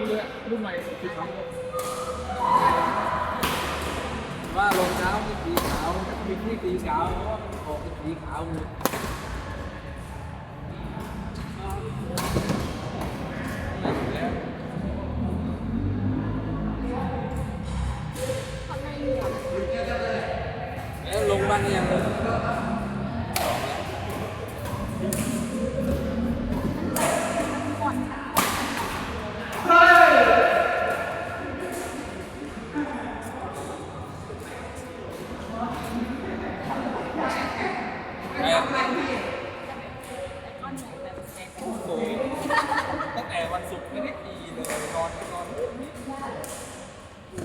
ำเลยรุ่นใหม่สีขาวว่ารองเท้าเป็นสีขาวเป็นที่สีขาวเพราะว่าออกเป็นสีขาวมาเลืองแล้วลงบ้านยังเลย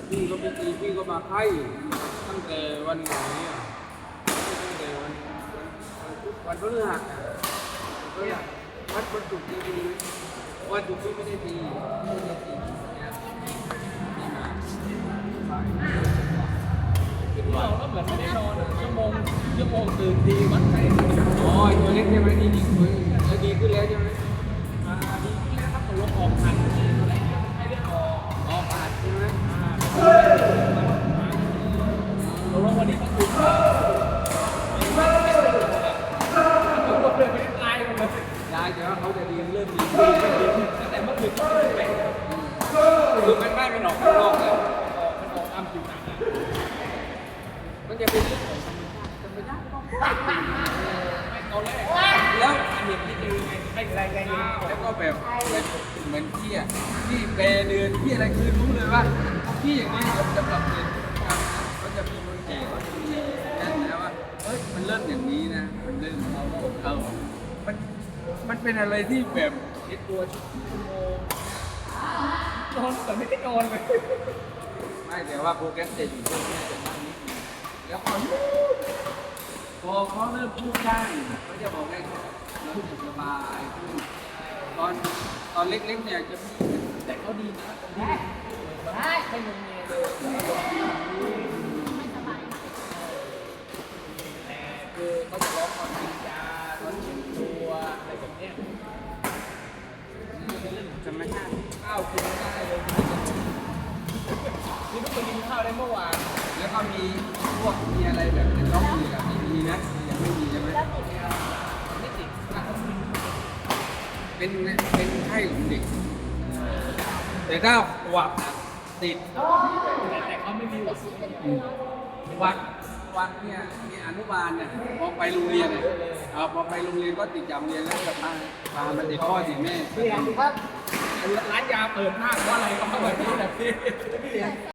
พี่ก็ไม่ตีพี่ก็มาไข้ตั้งแต่วันไหนอะตั้งแต่วันวันพฤหัสอะวันพฤหัสวันวันศุกร์ตีวันศุกร์พี่ไม่ได้ตีไม่ได้ตีนี่ยนี่มาเป็นเราวันก็เหมือนไม่ได้นอนอะชั่วโมงชั่วโมงตื่นดีวัดใจอ๋อตัวเล็กใช่ไหมนี่ดีขึ้นแล้วดีขึ้นแล้วใช่ไหม ตกลงวันนี้ก็ถูกแล้วทุกคนเลยไม่ได้ตายมดเลยายจะว่าเขาจะดีเริ่มดีขึ้นตั้งแต่เมื่อคืนก็ไปออกคือไม่ไม่เป็นออกข้างนอกแล้วมันออกตามผิวหนังมันจะเป็นเรื่องของธรรมชาติธรรมชาติก็ไม่ตอนแรกแล้วอันเห็นที่ดูไงให้แรไงแล้วก็แบบเหมือนพี่อะพี่เปรเดือนพี่อะไรคือรู้เลยว่าพี่อย่างนี้สำหรับเด็กเขาจะมีคนแก่เขาจะมีนั่นนะว่าเอ้ยมันเริ่มอย่างนี้นะ มันเริ่ม เขาเขามันมันเป็นอะไรที่แบบเช็ดตัวชั่วโมงนอนแต่ไม่ได้นอนเลยไม่แต่ว่าโปรแกรมจะอยู่ตรงนี้จะมากนิดนึงแล้วพอพอเขาเริ่มพูดได้เขาจะบอกได้เราสึกสบายขึ้นตอนตอนเล็กๆเนี่ยจะมีแต่เขาดีนะตรงที่ได้ไม่งงเงียเลย แบบเนี้ยเป็นเรื่องของธรรมชาติข้าวกินได้เลยนี่เพิ่งไปกินข้าวได้เมื่อวานแล้วก็มีพวกมีอะไรแบบในท้องมือกับไม่มีนะยังไม่มีใช่ไหมแล้วติดไม่ติดเป็นเป็นไข้ของเด็ก แต่ถ้าหวัดอะติดแต่แต่เขาไม่มีหวัคซีนหวัด วัดเนี่ยเนี่ยอนุบาลเนี่ยพอไปโรงเรียนเนี่ยเออพอไปโรงเรียนก็ติดจำเรียนแล้วกลับมาพามาติดพ่อติดแม่นี่ครับ ร้านยาเปิดมากเพราะอะไรก็เพราะแบบนี้แหละพี่